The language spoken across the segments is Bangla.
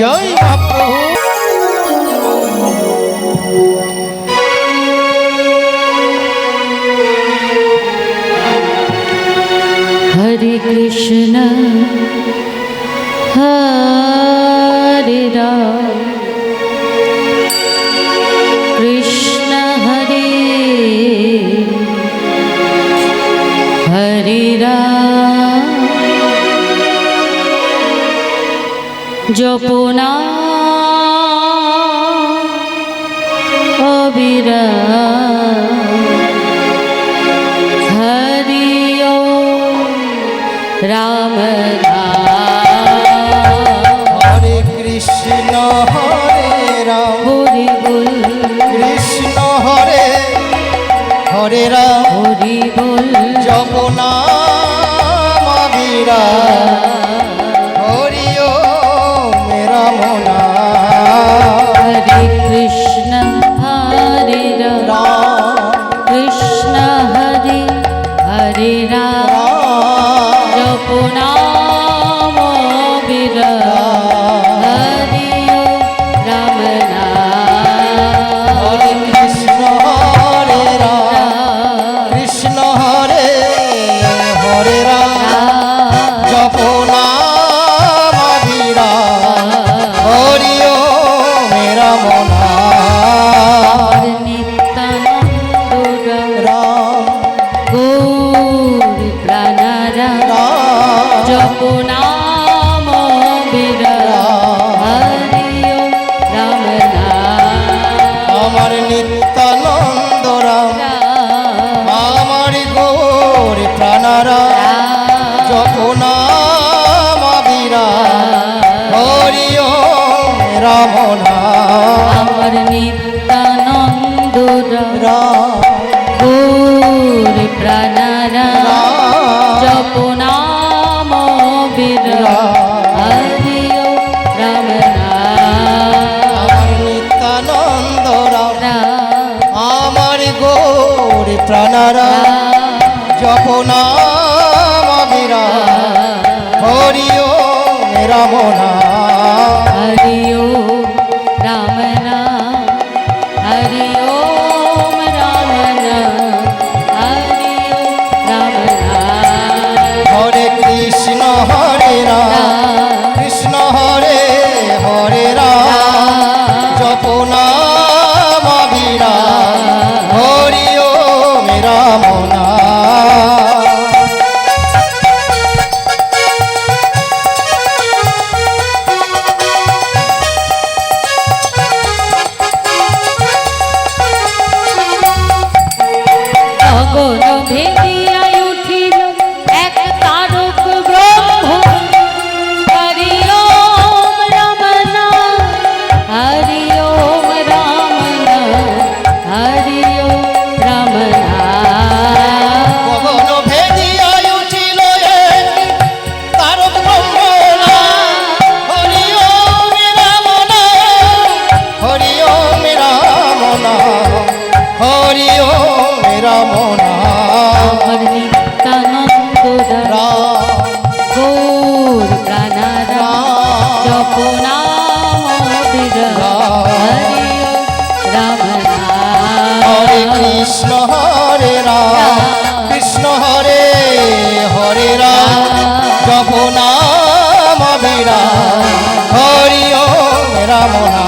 জয় বাপ। রাম হরে কৃষ্ণ হরে রাম। হরি বল। কৃষ্ণ হরে হরে রাম। হরি বল। ধারা যখন মদিরা হরিও রামনা। হরিও রামনা। হরে কৃষ্ণ হরে রাম। নাম হরি ওম রাম নাম নিত্যানন্দ রাম গৌর প্রাণারাম জপ নাম হরি রাম হরে কৃষ্ণ, হরে রাম। কৃষ্ণ, হরে হরে রাম। জপ নাম হরি ওম রাম নাম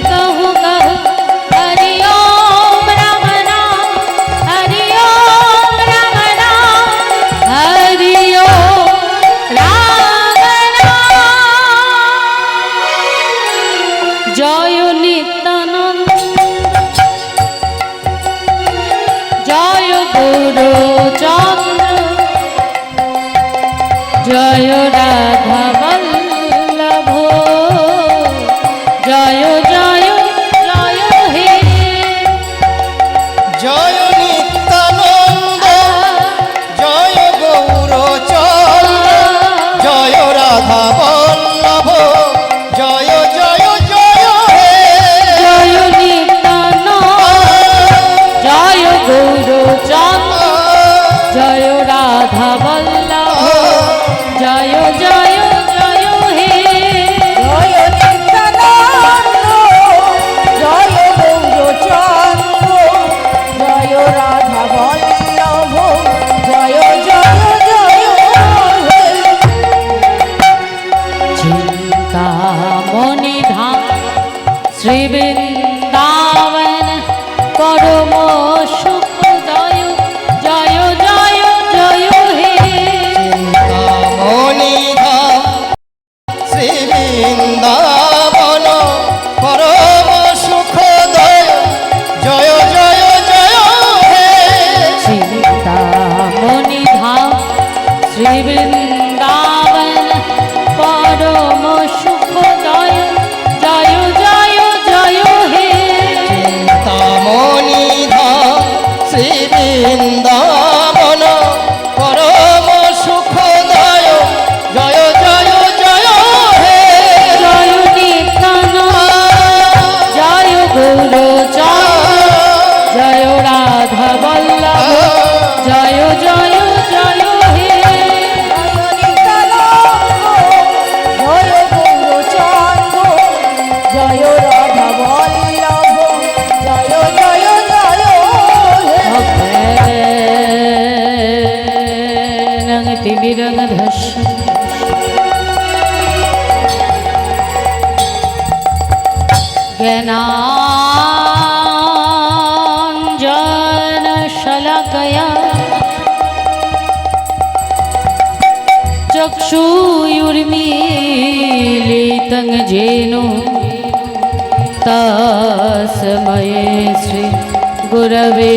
জয় রাধা বল্লভ। জয় জয় জয় হে। জয় নিত্যানন্দ জয় গৌর জয় রাধা বল্লভ জয় জয় জয় হে। জয় নিত্যানন্দ জয় গৌর জয় রাধা বল্লভ। বিরগধস জ্ঞানঞ্জনশলকয়া। চক্ষুর্মীলিতং যেনু তসময়ে শ্রী गुरवे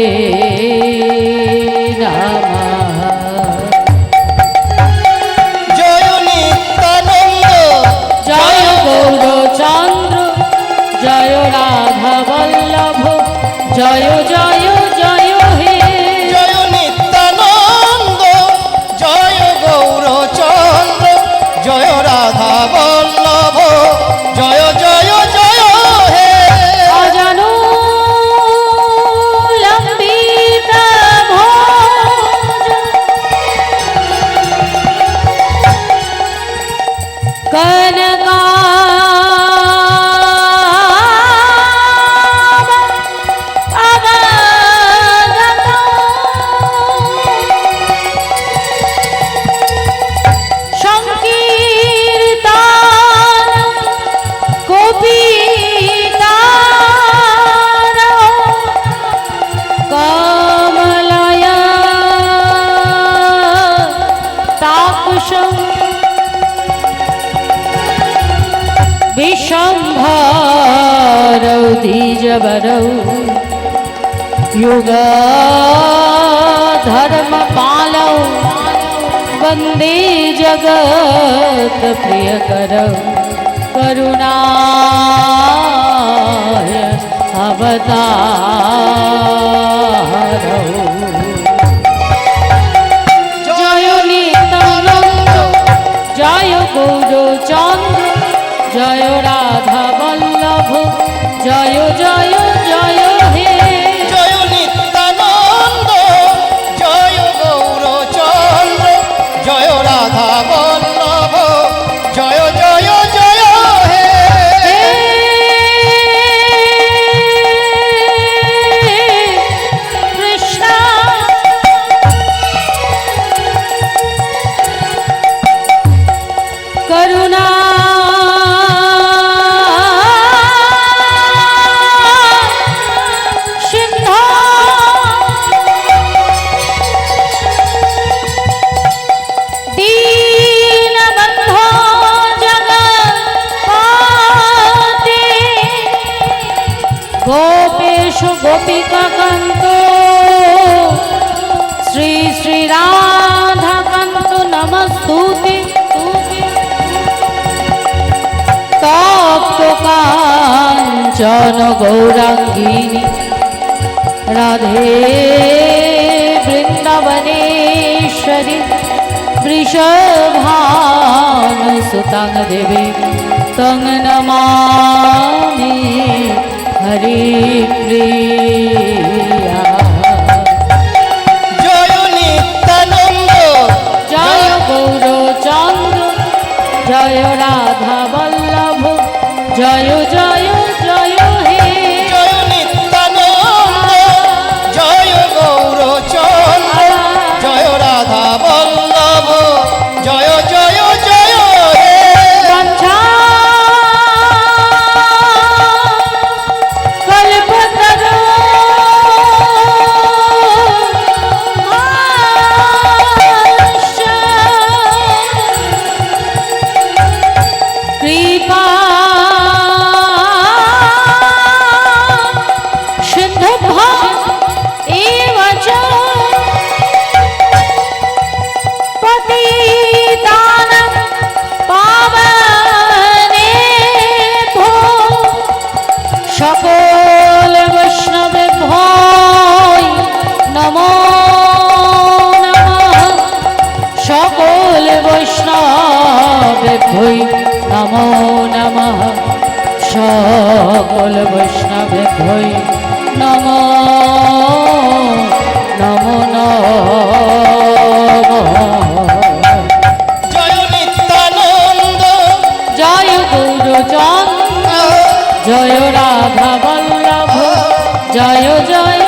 बरऊ युग धर्म पालौ। बंदी जगत प्रिय करौ करुणा अवतार। গোপেশু গোপিকাকান্ত। শ্রী শ্রী রাধাকান্ত নমস্তুতে। তপ্ত কাঞ্চন গৌরাঙ্গিনী। রাধে বৃন্দাবনেশ্বরী। বৃষভানুসুতাং দেবী তং নমামি। হরি প্রিয়া। জয় নিত্যানন্দ জয় গৌরচন্দ্র জয় রাধা বল্লভ জয় জয় জয় সকল বৈষ্ণবে ভয়, নমো সকল বৈষ্ণবে ভয়, নমো নমঃ। সকল বৈষ্ণবে ভয়, নমো নমো নমঃ। জয় নিত্যানন্দ, জয় গৌরচন্দ্র জয় রাধা বল্লভ জয় জয়